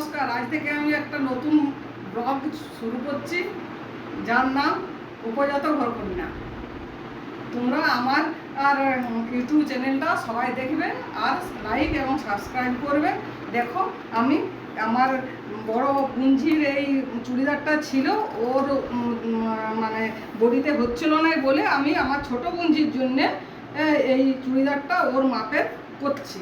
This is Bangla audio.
নমস্কার, আজ থেকে আমি একটা নতুন ব্লগ শুরু করছি। যার নাম উপজাত ঘরকন্যা। তোমরা আমার আর ইউটিউব চ্যানেলটা সবাই দেখবে আর লাইক এবং সাবস্ক্রাইব করবে। দেখো, আমি আমার বড় পুঞ্জির এই চুড়িদারটা ছিল, ওর মানে বডিতে হচ্ছিল না বলে আমি আমার ছোট পুঞ্জির জন্যে এই চুড়িদারটা ওর মাপের করছি।